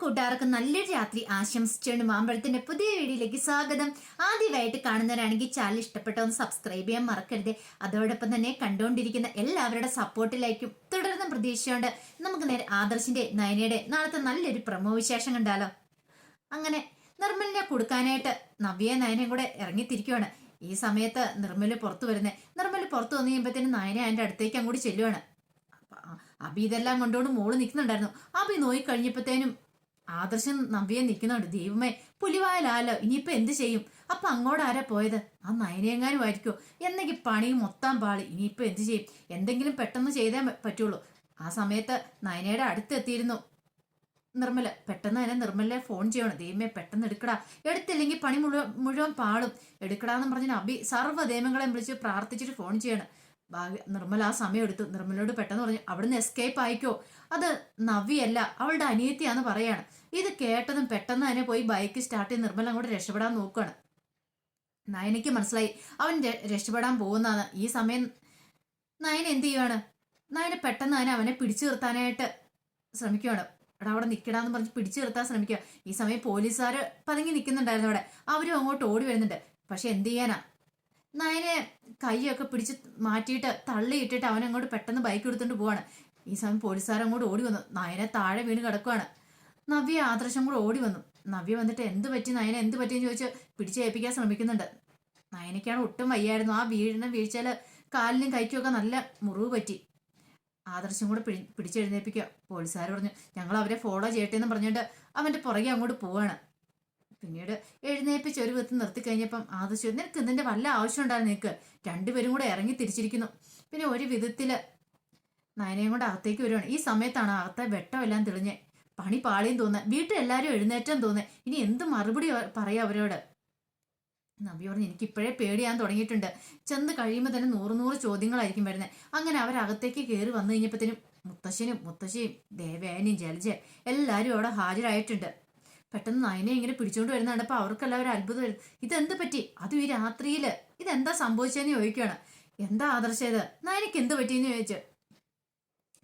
കൂട്ടുകാർക്ക് നല്ലൊരു രാത്രി ആശംസിച്ചുകൊണ്ട് മാമ്പഴത്തിന്റെ പുതിയ വീഡിയോയിലേക്ക് സ്വാഗതം. ആദ്യമായിട്ട് കാണുന്നവരാണെങ്കിൽ ചാനൽ ഇഷ്ടപ്പെട്ട ഒന്ന് സബ്സ്ക്രൈബ് ചെയ്യാൻ മറക്കരുത്. അതോടൊപ്പം തന്നെ കണ്ടുകൊണ്ടിരിക്കുന്ന എല്ലാവരുടെ സപ്പോർട്ടിലായിരിക്കും തുടർന്നും പ്രതീക്ഷയുണ്ട്. നമുക്ക് നേരെ ആദർശിന്റെ നയനയുടെ നാളത്തെ നല്ലൊരു പ്രമോ വിശേഷം കണ്ടാലോ. അങ്ങനെ നിർമ്മലിനെ കൊടുക്കാനായിട്ട് നവ്യ നയനയും കൂടെ ഇറങ്ങിത്തിരിക്കുവാണ്. ഈ സമയത്ത് നിർമ്മൽ പുറത്തു വരുന്നത് നിർമ്മൽ പുറത്തു വന്നു കഴിയുമ്പോഴത്തേനും നയന അതിന്റെ അടുത്തേക്ക് അങ്ങോട്ട് ചെല്ലുവാണ്. അബി ഇതെല്ലാം കൊണ്ടുകൊണ്ട് മോൾ നിൽക്കുന്നുണ്ടായിരുന്നു അബി നോയി കഴിഞ്ഞപ്പോഴത്തേനും ആദർശം നവ്യെ നിൽക്കുന്നുണ്ട്. ദൈവമേ പുലിവായലാലോ ഇനിയിപ്പോ എന്ത് ചെയ്യും? അപ്പൊ അങ്ങോട്ട് ആരാ പോയത്? ആ നയനയെങ്ങാനും ആയിരിക്കോ എന്നെങ്കിൽ പണി മൊത്തം പാളി. ഇനിയിപ്പോ എന്ത് ചെയ്യും? എന്തെങ്കിലും പെട്ടെന്ന് ചെയ്തേ പറ്റുള്ളൂ. ആ സമയത്ത് നയനയുടെ അടുത്തെത്തിയിരുന്നു. നിർമ്മല പെട്ടെന്ന് തന്നെ നിർമ്മലെ ഫോൺ ചെയ്യണം. ദൈവമേ പെട്ടെന്ന് എടുക്കടാ. എടുത്തില്ലെങ്കിൽ പണി മുഴുവൻ മുഴുവൻ പാളും. എടുക്കടാന്ന് പറഞ്ഞ് അബി സർവ ദൈവങ്ങളെ വിളിച്ച് പ്രാർത്ഥിച്ചിട്ട് ഫോൺ ചെയ്യണം. ഭാഗ്യ നിർമ്മല ആ സമയം എടുത്തു. നിർമ്മലയോട് പെട്ടെന്ന് പറഞ്ഞു അവിടുന്ന് എസ്കേപ്പ് ആയിക്കോ. അത് നവ്യല്ല അവളുടെ അനിയത്തിയാന്ന് പറയാണ്. ഇത് കേട്ടതും പെട്ടെന്ന് തന്നെ പോയി ബൈക്ക് സ്റ്റാർട്ട് ചെയ്ത് നിർമ്മല അങ്ങോട്ട് രക്ഷപ്പെടാൻ നോക്കുകയാണ് നയനയ്ക്ക് മനസ്സിലായി. അവൻ രക്ഷപ്പെടാൻ പോകുന്നതാണ്. ഈ സമയം നയൻ എന്ത് ചെയ്യുവാണ്? നയന പെട്ടെന്ന് തന്നെ അവനെ പിടിച്ചു നിർത്താനായിട്ട് ശ്രമിക്കുകയാണ് എടാ അവിടെ നിൽക്കടാന്ന് പറഞ്ഞ് പിടിച്ചു നിർത്താൻ ശ്രമിക്കുക ഈ സമയം പോലീസുകാർ പതുങ്ങി നിൽക്കുന്നുണ്ടായിരുന്നു അവിടെ. അവരും അങ്ങോട്ട് ഓടി വരുന്നുണ്ട്. പക്ഷെ എന്ത് ചെയ്യാനാ? നയനെ കൈയൊക്കെ പിടിച്ച് മാറ്റിയിട്ട് തള്ളിയിട്ടിട്ട് അവൻ അങ്ങോട്ട് പെട്ടെന്ന് ബൈക്ക് എടുത്തുകൊണ്ട് പോവാണ്. ഈ സമയം പോലീസുകാർ അങ്ങോട്ട് ഓടി വന്നു. നയനെ താഴെ വീണ് കിടക്കുവാണ്. നവ്യ ആദർശം കൂടെ ഓടി വന്നു. നവ്യ വന്നിട്ട് എന്ത് പറ്റി നയനെ? എന്ത് പറ്റിയെന്ന് ചോദിച്ച് പിടിച്ചേൽപ്പിക്കാൻ ശ്രമിക്കുന്നുണ്ട്. നയനയ്ക്കാണ് ഒട്ടും വയ്യായിരുന്നു. ആ വീഴുന്ന വീഴ്ചയിൽ കാലിനും കൈക്കും ഒക്കെ നല്ല മുറിവ് പറ്റി. ആദർശം കൂടെ പിടി പിടിച്ചെഴുന്നേൽപ്പിക്കുക പോലീസുകാർ പറഞ്ഞു ഞങ്ങൾ അവരെ ഫോളോ ചെയ്യട്ടെ എന്ന് പറഞ്ഞിട്ട് അവന്റെ പുറകെ അങ്ങോട്ട് പോവാണ്. പിന്നീട് എഴുന്നേപ്പിച്ച് ഒരു വിധത്തിൽ നിർത്തി കഴിഞ്ഞപ്പം ആദർശം നിനക്ക് ഇതിന്റെ വല്ല ആവശ്യം ഉണ്ടായിരുന്നു നിനക്ക്? രണ്ടുപേരും കൂടെ ഇറങ്ങി തിരിച്ചിരിക്കുന്നു. പിന്നെ ഒരു വിധത്തിൽ നയനയും കൊണ്ട് അകത്തേക്ക് വരുവാണ്. ഈ സമയത്താണ് അകത്തെ വെട്ടമെല്ലാം തെളിഞ്ഞ്. പണി പാളിയും തോന്നുന്നത് വീട്ടിൽ എല്ലാവരും എഴുന്നേറ്റം തോന്നുന്നത് ഇനി എന്ത് മറുപടി പറയാ അവരോട്. നബി പറഞ്ഞു എനിക്ക് ഇപ്പോഴേ പേടിയാൻ തുടങ്ങിയിട്ടുണ്ട്. ചെന്ന് കഴിയുമ്പോൾ തന്നെ നൂറ് നൂറ് ചോദ്യങ്ങളായിരിക്കും വരുന്നത് അങ്ങനെ അവരകത്തേക്ക് കയറി വന്നു കഴിഞ്ഞപ്പോഴത്തേനും മുത്തശ്ശനും മുത്തശ്ശിയും ദേവേനയും ജലജ എല്ലാവരും അവിടെ ഹാജരായിട്ടുണ്ട്. പെട്ടെന്ന് നയനെ ഇങ്ങനെ പിടിച്ചോണ്ട് വരുന്ന കണ്ടപ്പോൾ അവർക്കെല്ലാവരും അത്ഭുതം. വരും ഇതെന്ത് പറ്റി? അതും ഈ രാത്രിയിൽ ഇതെന്താ സംഭവിച്ചതെന്ന് ചോദിക്കുകയാണ്. എന്താ ആദർശം ഇത് നയനക്ക് എന്ത് പറ്റിയെന്ന് ചോദിച്ചു.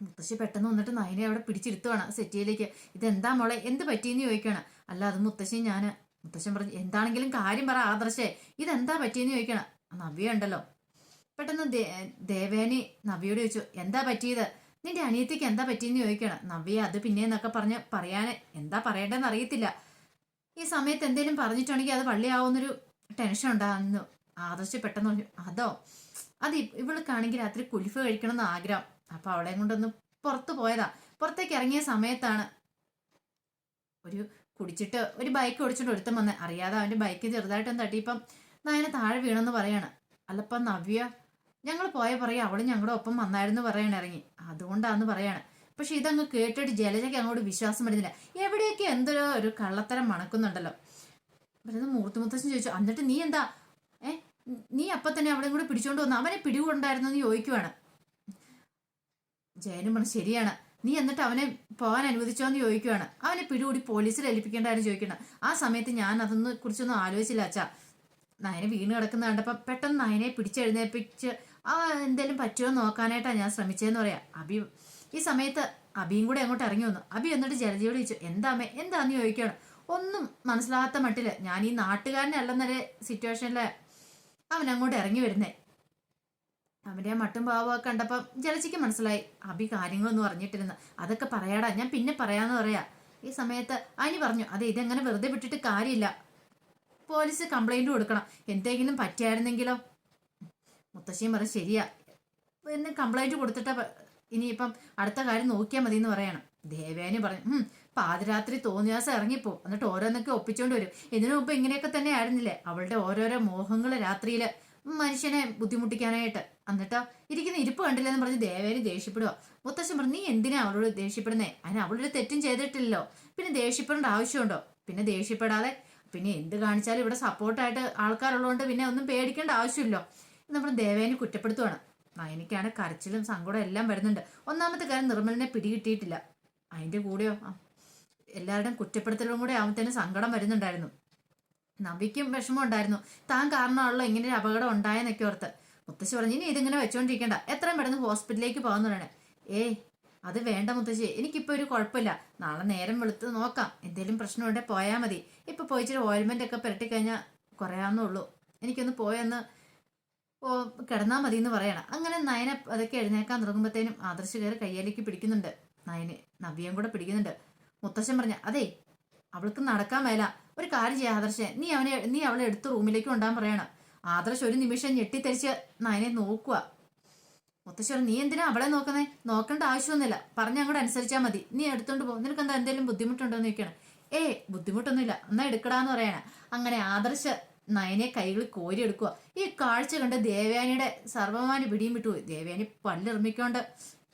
മുത്തശ്ശി പെട്ടെന്ന് വന്നിട്ട് നയനെ അവിടെ പിടിച്ചിരുത്തുവാണ് സെറ്റിയിലേക്ക്. ഇതെന്താ മോളെ? എന്ത് പറ്റിയെന്ന് ചോദിക്കുകയാണ്. അല്ല അത് മുത്തശ്ശി ഞാൻ മുത്തശ്ശൻ പറഞ്ഞു എന്താണെങ്കിലും കാര്യം പറ ആദർശേ. ഇതെന്താ പറ്റിയെന്ന് ചോദിക്കണം നവ്യ ഉണ്ടല്ലോ. പെട്ടെന്ന് ദേവേനി നവ്യോട് ചോദിച്ചു എന്താ പറ്റിയത്? നിന്റെ അനിയത്തിക്ക് എന്താ പറ്റിയെന്ന് ചോദിക്കണം. നവ്യ അത് പിന്നെന്നൊക്കെ പറഞ്ഞ് പറയാൻ എന്താ പറയേണ്ടതെന്ന് അറിയത്തില്ല. ഈ സമയത്ത് എന്തേലും പറഞ്ഞിട്ടുണ്ടെങ്കിൽ അത് പള്ളിയാവുന്നൊരു ടെൻഷൻ ഉണ്ടാകുന്നു ആദർശ് പെട്ടെന്ന് പറഞ്ഞു അതോ? അത് ഇവൾക്കാണെങ്കിൽ രാത്രി കുലിഫ് കഴിക്കണം എന്ന് ആഗ്രഹം. അപ്പൊ അവളെയും കൊണ്ടൊന്ന് പുറത്തു പോയതാ. പുറത്തേക്ക് ഇറങ്ങിയ സമയത്താണ് ഒരു കുടിച്ചിട്ട് ഒരു ബൈക്ക് ഓടിച്ചിട്ട് ഒരുത്തം വന്ന്. അറിയാതെ അവന്റെ ബൈക്ക് ചെറുതായിട്ടൊന്ന് തട്ടിയപ്പം നയന താഴെ വീണെന്ന് പറയാണ്. അല്ലപ്പം നവ്യ ഞങ്ങൾ പോയ പറയാ അവൾ ഞങ്ങളുടെ ഒപ്പം വന്നായിരുന്നു പറയണ ഇറങ്ങി. അതുകൊണ്ടാന്ന് പറയാണ്. പക്ഷെ ഇതങ്ങ് കേട്ടിട്ട് ജലജയ്ക്ക് അങ്ങോട്ട് വിശ്വാസം വരുന്നില്ല. എവിടെയൊക്കെ എന്തൊരു ഒരു കള്ളത്തരം മണക്കുന്നുണ്ടല്ലോ. അപ്പൊ മൂർത്തി മുത്തശ്ശൻ ചോദിച്ചു എന്നിട്ട് നീ എന്താ? ഏ? നീ അപ്പൊ തന്നെ അവിടെ കൂടെ പിടിച്ചോണ്ട് വന്നു? അവനെ പിടികൊണ്ടായിരുന്നു? എന്ന് ചോദിക്കുവാണ്. ജയനും പറഞ്ഞു ശരിയാണ്. നീ എന്നിട്ട് അവനെ പോകാൻ അനുവദിച്ചോ? എന്ന് ചോദിക്കുവാണ്. അവനെ പിടികൂടി പോലീസിൽ ഏൽപ്പിക്കേണ്ടായിരുന്നു ചോദിക്കണം ആ സമയത്ത് ഞാൻ അതൊന്നും കുറിച്ചൊന്നും ആലോചിച്ചില്ല അച്ഛാ. നയനെ വീണ് കിടക്കുന്ന കണ്ടപ്പോൾ പെട്ടെന്ന് നയനെ പിടിച്ചെഴുന്നേൽപ്പിച്ച് ആ എന്തെങ്കിലും പറ്റുമോ നോക്കാനായിട്ടാണ് ഞാൻ ശ്രമിച്ചതെന്ന് പറയാം. അബി ഈ സമയത്ത് അബിയും കൂടെ അങ്ങോട്ട് ഇറങ്ങി വന്നു. അബി എന്നിട്ട് ജലജയോട് ചോദിച്ചു എന്താമേ എന്താന്ന് ചോദിക്കുകയാണ് ഒന്നും മനസ്സിലാകാത്ത മട്ടിൽ ഞാൻ ഈ നാട്ടുകാരനെ നാട്ടുകാരനല്ലെന്നൊരു സിറ്റുവേഷനിൽ അവൻ അങ്ങോട്ട് ഇറങ്ങി വരുന്നേ. അവന്റെ മട്ടും ഭാവമൊക്കെ കണ്ടപ്പം ജലജിക്ക് മനസ്സിലായി. അബി കാര്യങ്ങളൊന്നും അറിഞ്ഞിട്ടിരുന്നു അതൊക്കെ പറയാടാ ഞാൻ പിന്നെ പറയാന്ന് പറയാ. ഈ സമയത്ത് അനി പറഞ്ഞു അതെ ഇതെങ്ങനെ വെറുതെ വിട്ടിട്ട് കാര്യമില്ല. പോലീസ് കംപ്ലൈന്റ് കൊടുക്കണം. എന്തെങ്കിലും പറ്റിയായിരുന്നെങ്കിലോ? മുത്തശ്ശിയും പറഞ്ഞു ശരിയാ. പിന്നെ കംപ്ലൈന്റ് കൊടുത്തിട്ട് ഇനിയിപ്പം അടുത്ത കാര്യം നോക്കിയാൽ മതി എന്ന് പറയണം. ദേവേനി പറഞ്ഞു പാതിരാത്രി ദിവസം ഇറങ്ങിപ്പോ. എന്നിട്ട് ഓരോന്നൊക്കെ ഒപ്പിച്ചോണ്ട് വരും. ഇതിനു മുമ്പ് ഇങ്ങനെയൊക്കെ തന്നെ ആയിരുന്നില്ലേ? അവളുടെ ഓരോരോ മോഹങ്ങൾ രാത്രിയിൽ മനുഷ്യനെ ബുദ്ധിമുട്ടിക്കാനായിട്ട്. എന്നിട്ടോ ഇരിക്കുന്ന ഇരിപ്പ് കണ്ടില്ലെന്ന് പറഞ്ഞ് ദേവേനി ദേഷ്യപ്പെടുക മുത്തശ്ശൻ പറഞ്ഞു നീ എന്തിനാ അവളോട് ദേഷ്യപ്പെടുന്നേ? അതിന് അവളൊരു തെറ്റും ചെയ്തിട്ടില്ലല്ലോ. പിന്നെ ദേഷ്യപ്പെടേണ്ട ആവശ്യമുണ്ടോ? പിന്നെ ദേഷ്യപ്പെടാതെ പിന്നെ എന്ത് കാണിച്ചാലും ഇവിടെ സപ്പോർട്ടായിട്ട് ആൾക്കാരുള്ളതുകൊണ്ട് പിന്നെ ഒന്നും പേടിക്കേണ്ട ആവശ്യമില്ലോ. പറഞ്ഞ് ദേവേനെ കുറ്റപ്പെടുത്തുവാണ്. നയനിക്കാണ് കരച്ചിലും സങ്കടവും എല്ലാം വരുന്നുണ്ട്. ഒന്നാമത്തെ കാര്യം നിർമ്മലിനെ പിടികിട്ടിയിട്ടില്ല. അതിന്റെ കൂടെയോ? എല്ലാവരുടെയും കുറ്റപ്പെടുത്തലും കൂടെ ആവുമ്പത്തേനും സങ്കടം വരുന്നുണ്ടായിരുന്നു. നബിക്കും വിഷമം ഉണ്ടായിരുന്നു. താൻ കാരണമാണല്ലോ ഇങ്ങനെ ഒരു അപകടം ഉണ്ടായെന്നൊക്കെ ഓർത്ത്. മുത്തശ്ശി പറഞ്ഞു ഇനി ഇതിങ്ങനെ വെച്ചോണ്ടിരിക്കണ്ട. എത്രയും പെട്ടെന്ന് ഹോസ്പിറ്റലിലേക്ക് പോകുന്നതാണ് ഏയ് അത് വേണ്ട മുത്തശ്ശി. എനിക്കിപ്പോ ഒരു കുഴപ്പമില്ല. നാളെ നേരം വെളുത്ത് നോക്കാം. എന്തേലും ഉണ്ടെങ്കിൽ പോയാൽ മതി. ഇപ്പൊ പോയിച്ചിട്ട് ഓയിൽമെന്റ് ഒക്കെ പുരട്ടിക്കഴിഞ്ഞാൽ കുറയാന്നുള്ളൂ എനിക്കൊന്ന് പോയെന്ന് കിടന്നാൽ മതി എന്ന് പറയണം. അങ്ങനെ നയനെ അതൊക്കെ എഴുന്നേക്കാൻ തുടങ്ങുമ്പോഴത്തേനും ആദർശ് കയറി കയ്യിലേക്ക് പിടിക്കുന്നുണ്ട്. നയനെ നവ്യം കൂടെ പിടിക്കുന്നുണ്ട്. മുത്തശ്ശൻ പറഞ്ഞ അതെ അവൾക്ക് നടക്കാൻ മേല. ഒരു കാര്യം ചെയ്യാം ആദർശെ നീ അവനെ നീ അവളെ എടുത്ത് റൂമിലേക്ക് കൊണ്ടാൻ പറയണം. ആദർശ് ഒരു നിമിഷം ഞെട്ടിത്തെരിച്ച് നയനെ നോക്കുക മുത്തശ്ശൻ നീ എന്തിനാ അവളെ നോക്കുന്നേ? നോക്കേണ്ട ആവശ്യമൊന്നുമില്ല. പറഞ്ഞ അങ്ങോട്ട് അനുസരിച്ചാൽ മതി. നീ എടുത്തോണ്ട് പോകും നിനക്ക് എന്താ എന്തെങ്കിലും ബുദ്ധിമുട്ടുണ്ടോ എന്ന് ചോദിക്കണം. ഏ ബുദ്ധിമുട്ടൊന്നുമില്ല. എന്നാ എടുക്കടാന്ന് പറയണേ. അങ്ങനെ ആദർശ നയനെ കൈകളിൽ കോരിയെടുക്കുക. ഈ കാഴ്ച കണ്ട് ദേവയാനിയുടെ സർവമാനി പിടിയും വിട്ടു. ദേവയാനി പല്ലെറിമിക്കൊണ്ട്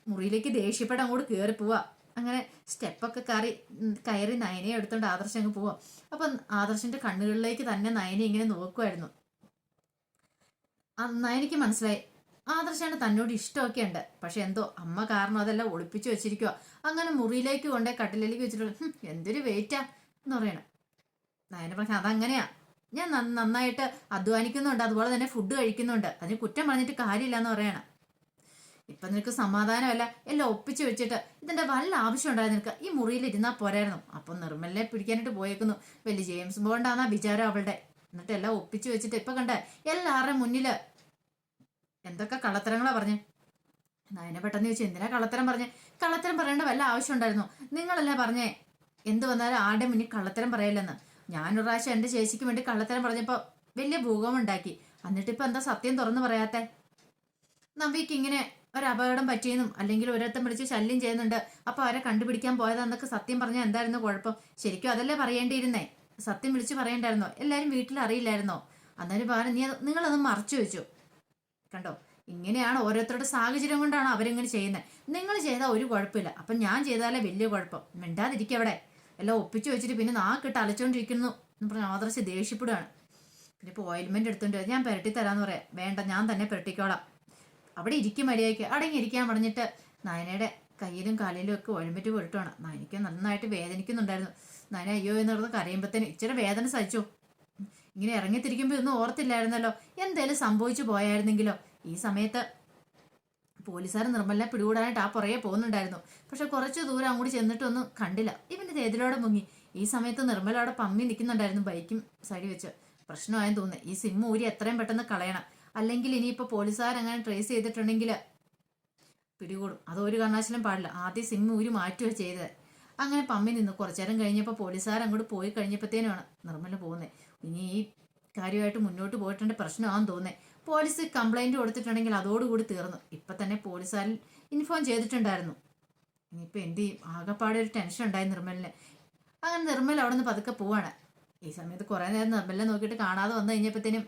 മുറിയിലേക്ക് ദേഷ്യപ്പെട്ട് അങ്ങോട്ട് കയറി പോവാ. അങ്ങനെ സ്റ്റെപ്പൊക്കെ കയറി കയറി നയനെ എടുത്തോണ്ട് ആദർശം അങ്ങ് പോവാം. അപ്പം ആദർശന്റെ കണ്ണുകളിലേക്ക് തന്നെ നയനെ ഇങ്ങനെ നോക്കുമായിരുന്നു നയനിക്ക് മനസ്സിലായി. ആദർശാണ് തന്നോട് ഇഷ്ടമൊക്കെ ഉണ്ട്. പക്ഷെ എന്തോ അമ്മ കാരണം അതെല്ലാം ഒളിപ്പിച്ചു വെച്ചിരിക്കുക അങ്ങനെ മുറിയിലേക്ക് കൊണ്ടേ കട്ടിലേക്ക് വെച്ചിട്ടുള്ള എന്തൊരു വെയിറ്റാ എന്ന് പറയണം. നയന പറഞ്ഞ അതങ്ങനെയാ. ഞാൻ നന്നായിട്ട് അധ്വാനിക്കുന്നുണ്ട് അതുപോലെ തന്നെ ഫുഡ് കഴിക്കുന്നുണ്ട്. അതിന് കുറ്റം പറഞ്ഞിട്ട് കാര്യമില്ല എന്ന് പറയണം. ഇപ്പൊ നിനക്ക് സമാധാനമല്ല എല്ലാം ഒപ്പിച്ചു വെച്ചിട്ട് ഇതിന്റെ വല്ല ആവശ്യം ഉണ്ടായിരുന്നു നിനക്ക് ഈ മുറിയിൽ ഇരുന്നാ പോരായിരുന്നു. അപ്പൊ നിർമ്മലിനെ പിടിക്കാനായിട്ട് പോയേക്കുന്നു. വലിയ ജെയിംസ് ബോണ്ടാന്നാ വിചാരം അവളുടെ. എന്നിട്ട് എല്ലാം ഒപ്പിച്ചു വെച്ചിട്ട് ഇപ്പൊ കണ്ട എല്ലാവരുടെയും മുന്നിൽ എന്തൊക്കെ കള്ളത്തരങ്ങളാ പറഞ്ഞു. നയനെ പെട്ടെന്ന് ചോദിച്ചു എന്തിനാ കള്ളത്തരം പറഞ്ഞേ? കള്ളത്തരം പറയേണ്ട വല്ല ആവശ്യം ഉണ്ടായിരുന്നു. നിങ്ങളല്ലേ പറഞ്ഞേ എന്ത് വന്നാലും ആരുടെ മുന്നിൽ കള്ളത്തരം പറയില്ലെന്ന്. ഞാനൊരു പ്രാവശ്യം എന്റെ ചേച്ചിക്ക് വേണ്ടി കള്ളത്തരം പറഞ്ഞപ്പോ വലിയ ഭൂകമ്പം ഉണ്ടാക്കി എന്നിട്ട് ഇപ്പൊ എന്താ സത്യം തുറന്നു പറയാത്തെ? നവിക്ക് ഇങ്ങനെ ഒരു അപകടം പറ്റിയെന്നും അല്ലെങ്കിൽ ഒരത്തം പിടിച്ച് ശല്യം ചെയ്യുന്നുണ്ട്. അപ്പൊ അവരെ കണ്ടുപിടിക്കാൻ പോയതെന്നൊക്കെ സത്യം പറഞ്ഞാൽ എന്തായിരുന്നു കുഴപ്പം? ശരിക്കും അതല്ലേ പറയേണ്ടിയിരുന്നേ? സത്യം വിളിച്ച് പറയണ്ടായിരുന്നോ? എല്ലാരും വീട്ടിൽ അറിയില്ലായിരുന്നോ? അന്നേരം പറഞ്ഞു നീ നിങ്ങളത് മറച്ചു വെച്ചു. കണ്ടോ? ഇങ്ങനെയാണ് ഓരോരുത്തരുടെ സാഹചര്യം കൊണ്ടാണ് അവരിങ്ങനെ ചെയ്യുന്നത് നിങ്ങൾ ചെയ്താൽ ഒരു കുഴപ്പമില്ല. അപ്പം ഞാൻ ചെയ്താലേ വലിയ കുഴപ്പം. മിണ്ടാതിരിക്കുക അവിടെ. എല്ലാം ഒപ്പിച്ചു വെച്ചിട്ട് പിന്നെ നാക്കിട്ട് അലച്ചോണ്ടിരിക്കുന്നു എന്ന് പറഞ്ഞ് ആദർശ് ദേഷ്യപ്പെടുകയാണ് പിന്നെ ഇപ്പോൾ ഓയിൽമെന്റ് എടുത്തോണ്ട് ഞാൻ പുരട്ടി തരാന്ന് പറയാം. വേണ്ട ഞാൻ തന്നെ പുരട്ടിക്കോളാം. അവിടെ ഇരിക്കും മര്യാദയ്ക്ക്. അടങ്ങിയിരിക്കാൻ പറഞ്ഞിട്ട് നയനയുടെ കയ്യിലും കാലിലും ഒക്കെ ഓയിൽമെന്റ് പുരട്ടുവാണ് നയനയ്ക്ക് നന്നായിട്ട് വേദനിക്കുന്നുണ്ടായിരുന്നു. നയന അയ്യോ എന്ന് പറഞ്ഞ് കരയുമ്പത്തേന് ഇച്ചിരി വേദന സഹിച്ചു. ഇങ്ങനെ ഇറങ്ങിത്തിരിക്കുമ്പോൾ ഒന്നും ഓർത്തില്ലായിരുന്നല്ലോ. എന്തേലും സംഭവിച്ചു പോയായിരുന്നെങ്കിലോ? ഈ സമയത്ത് പോലീസുകാർ നിർമ്മല പിടികൂടാനായിട്ട് ആ പുറകെ പോകുന്നുണ്ടായിരുന്നു. പക്ഷെ കുറച്ച് ദൂരം അങ്ങോട്ട് ചെന്നിട്ടൊന്നും കണ്ടില്ല. ഇവന്റെ തേതിലോടെ മുങ്ങി. ഈ സമയത്ത് നിർമ്മല അവിടെ പമ്മി നിൽക്കുന്നുണ്ടായിരുന്നു ബൈക്കും സൈഡിൽ വെച്ച്. പ്രശ്നമായെന്ന് തോന്നുന്നു. ഈ സിം ഊരി എത്രയും പെട്ടെന്ന് കളയണം. അല്ലെങ്കിൽ ഇനിയിപ്പോൾ പോലീസുകാർ അങ്ങനെ ട്രേസ് ചെയ്തിട്ടുണ്ടെങ്കിൽ പിടികൂടും. അത് ഒരു പാടില്ല. ആദ്യം സിം ഊരി മാറ്റുക ചെയ്തത്. അങ്ങനെ പമ്മി നിന്ന്. കുറച്ചു നേരം കഴിഞ്ഞപ്പോൾ പോലീസുകാർ അങ്ങോട്ട് പോയി കഴിഞ്ഞപ്പോഴത്തേനുമാണ് നിർമ്മല പോകുന്നത്. ഇനി ഈ കാര്യമായിട്ട് മുന്നോട്ട് പോയിട്ടുണ്ട്. പ്രശ്നമാണെന്ന് തോന്നുന്നത് പോലീസ് കംപ്ലൈന്റ് കൊടുത്തിട്ടുണ്ടെങ്കിൽ അതോടുകൂടി തീർന്നു. ഇപ്പൊ തന്നെ പോലീസുകാരിൽ ഇൻഫോം ചെയ്തിട്ടുണ്ടായിരുന്നു. ഇനിയിപ്പോൾ എന്ത് ചെയ്യും? ആകെപ്പാടെ ഒരു ടെൻഷൻ ഉണ്ടായി നിർമ്മലിന്. അങ്ങനെ നിർമ്മൽ അവിടെ നിന്ന് പതുക്കെ പോവാണ്. ഈ സമയത്ത് കുറേ നേരം നിർമ്മലിനെ നോക്കിയിട്ട് കാണാതെ വന്നു കഴിഞ്ഞപ്പോഴത്തേനും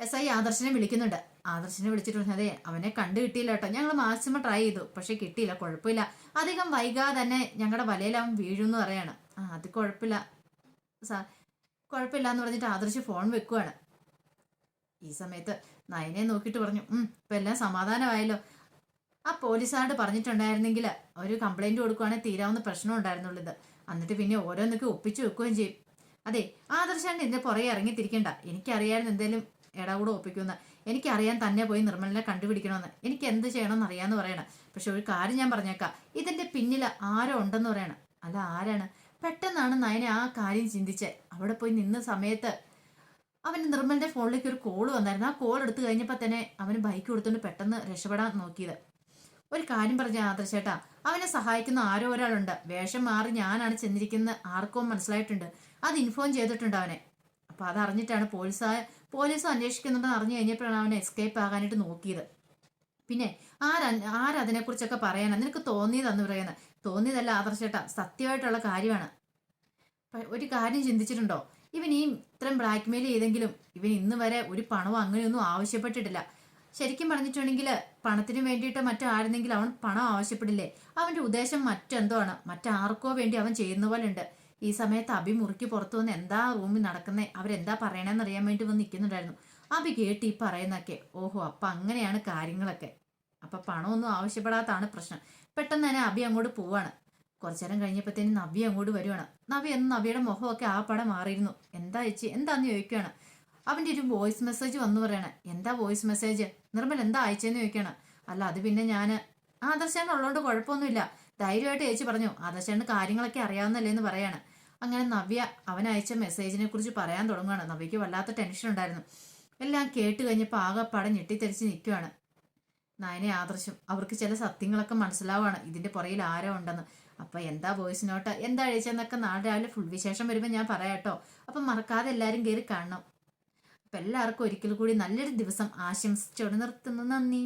എസ് ഐ ആദർശനെ വിളിക്കുന്നുണ്ട്. ആദർശനെ വിളിച്ചിട്ട് അതെ അവനെ കണ്ടു കിട്ടിയില്ല കേട്ടോ ഞങ്ങൾ മാക്സിമം ട്രൈ ചെയ്തു. പക്ഷെ കിട്ടിയില്ല. കുഴപ്പമില്ല. അധികം വൈകാതെ തന്നെ ഞങ്ങളുടെ വലയിൽ അവൻ വീഴുമെന്ന് പറയാണ്. ആ അത് കുഴപ്പമില്ല. സാ- കുഴപ്പമില്ല എന്ന് പറഞ്ഞിട്ട് ആദർശ് ഫോൺ വെക്കുവാണ്. ഈ സമയത്ത് നയനെ നോക്കിയിട്ട് പറഞ്ഞു ഉം ഇപ്പൊ എല്ലാം സമാധാനമായല്ലോ. ആ പോലീസുകാരോട് പറഞ്ഞിട്ടുണ്ടായിരുന്നെങ്കിൽ ഒരു കംപ്ലൈന്റ് കൊടുക്കുവാണെങ്കിൽ തീരാവുന്ന പ്രശ്നം ഉണ്ടായിരുന്നുള്ളത്. എന്നിട്ട് പിന്നെ ഓരോന്നൊക്കെ ഒപ്പിച്ചു വെക്കുകയും ചെയ്യും. അതെ ആദർശാണ്ട് എന്റെ പുറകെ ഇറങ്ങിത്തിരിക്കണ്ട. എനിക്കറിയായിരുന്നു എന്തേലും ഇടകൂടെ ഒപ്പിക്കുമെന്ന്. എനിക്കറിയാൻ തന്നെ പോയി നിർമ്മലിനെ കണ്ടുപിടിക്കണമെന്ന്. എനിക്ക് എന്ത് ചെയ്യണമെന്ന് അറിയാമെന്ന് പറയണം. പക്ഷെ ഒരു കാര്യം ഞാൻ പറഞ്ഞേക്കാം. ഇതിന്റെ പിന്നിൽ ആരോ ഉണ്ടെന്ന് പറയണം. അല്ല ആരാണ്? പെട്ടെന്നാണ് നയനെ ആ കാര്യം ചിന്തിച്ചത് അവിടെ പോയി നിന്ന സമയത്ത് അവന് നിർമ്മലിന്റെ ഫോണിലേക്ക് ഒരു കോൾ വന്നായിരുന്നു. ആ കോൾ എടുത്തു കഴിഞ്ഞപ്പോൾ തന്നെ അവന് ബൈക്ക് കൊടുത്തുകൊണ്ട് പെട്ടെന്ന് രക്ഷപ്പെടാൻ നോക്കിയത്. ഒരു കാര്യം പറഞ്ഞ ആദർശേട്ടാ അവനെ സഹായിക്കുന്ന ആരോ ഒരാളുണ്ട്. വേഷം മാറി ഞാനാണ് ചെന്നിരിക്കുന്ന ആർക്കോ മനസ്സിലായിട്ടുണ്ട്. അത് ഇൻഫോം ചെയ്തിട്ടുണ്ട് അവനെ. അപ്പൊ അതറിഞ്ഞിട്ടാണ് പോലീസ് പോലീസ് അന്വേഷിക്കുന്നുണ്ടെന്ന് അറിഞ്ഞു കഴിഞ്ഞപ്പോഴാണ് അവനെ എസ്കേപ്പ് ആകാനായിട്ട് നോക്കിയത്. പിന്നെ ആരാ ആരതിനെക്കുറിച്ചൊക്കെ പറയാനാ? നിനക്ക് തോന്നിയതെന്ന് പറയുന്നത് തോന്നിയതല്ല ആദർശേട്ടാ സത്യമായിട്ടുള്ള കാര്യമാണ്. ഒരു കാര്യം ചിന്തിച്ചിട്ടുണ്ടോ? ഇവൻ ഈ ഇത്രയും ബ്ലാക്ക്മെയിൽ ചെയ്തെങ്കിലും ഇവൻ ഇന്ന് വരെ ഒരു പണവും അങ്ങനെയൊന്നും ആവശ്യപ്പെട്ടിട്ടില്ല. ശരിക്കും പറഞ്ഞിട്ടുണ്ടെങ്കിൽ പണത്തിന് വേണ്ടിയിട്ട് മറ്റാരെന്നെങ്കിലും അവൻ പണം ആവശ്യപ്പെടില്ലേ? അവന്റെ ഉദ്ദേശം മറ്റെന്തോ ആണ് മറ്റാർക്കോ വേണ്ടി അവൻ ചെയ്യുന്ന പോലെ ഉണ്ട് ഈ സമയത്ത് അബി മുറിക്ക് പുറത്തു വന്ന് എന്താ റൂമിൽ നടക്കുന്നേ? അവരെന്താ പറയണേന്ന് അറിയാൻ വേണ്ടി വന്ന് നിൽക്കുന്നുണ്ടായിരുന്നു. അബി കേട്ട് ഈ പറയുന്നൊക്കെ ഓഹോ അപ്പൊ അങ്ങനെയാണ് കാര്യങ്ങളൊക്കെ. അപ്പൊ പണമൊന്നും ആവശ്യപ്പെടാത്തതാണ് പ്രശ്നം. പെട്ടെന്ന് തന്നെ അബി അങ്ങോട്ട് പോവാണ്. കുറച്ചു നേരം കഴിഞ്ഞപ്പോഴത്തേനും നവ്യ അങ്ങോട്ട് വരുവാണ്. നവ്യ എന്ന് നവ്യയുടെ മുഖമൊക്കെ ആ പടം മാറിയിരുന്നു. എന്താ ചേച്ചി? എന്താന്ന് ചോദിക്കുകയാണ് അവന്റെ ഒരു വോയിസ് മെസ്സേജ് വന്നു പറയണ. എന്താ വോയിസ് മെസ്സേജ് നിർമ്മൽ എന്താ അയച്ചെന്ന് ചോദിക്കുകയാണ് അല്ല അത് പിന്നെ ഞാൻ ആദർശേണ് ഉള്ളതുകൊണ്ട് കുഴപ്പമൊന്നുമില്ല. ധൈര്യമായിട്ട് ചേച്ചി പറഞ്ഞു. ആദർശേണ് കാര്യങ്ങളൊക്കെ അറിയാവുന്നല്ലേ എന്ന് പറയാണ്. അങ്ങനെ നവ്യ അവൻ അയച്ച മെസ്സേജിനെ കുറിച്ച് പറയാൻ തുടങ്ങുകയാണ് നവ്യക്ക് വല്ലാത്ത ടെൻഷൻ ഉണ്ടായിരുന്നു. എല്ലാം കേട്ട് കഴിഞ്ഞപ്പോൾ ആകെ പടം ഞെട്ടിത്തെറിച്ച് നിൽക്കുവാണ്. നയനെ ആദർശം അവർക്ക് ചില സത്യങ്ങളൊക്കെ മനസ്സിലാവുകയാണ് ഇതിന്റെ പുറയിൽ ആരോ ഉണ്ടെന്ന്. അപ്പൊ എന്താ വോയിസ് നോട്ട് എന്താ അഴിച്ചെന്നൊക്കെ നാളെ രാവിലെ ഫുൾ വിശേഷം വരുമ്പോൾ ഞാൻ പറയാട്ടോ. അപ്പൊ മറക്കാതെ എല്ലാവരും കയറി കാണണം. അപ്പൊ എല്ലാവർക്കും ഒരിക്കൽ കൂടി നല്ലൊരു ദിവസം ആശംസിച്ചോട് നിർത്തുന്നു. നന്ദി.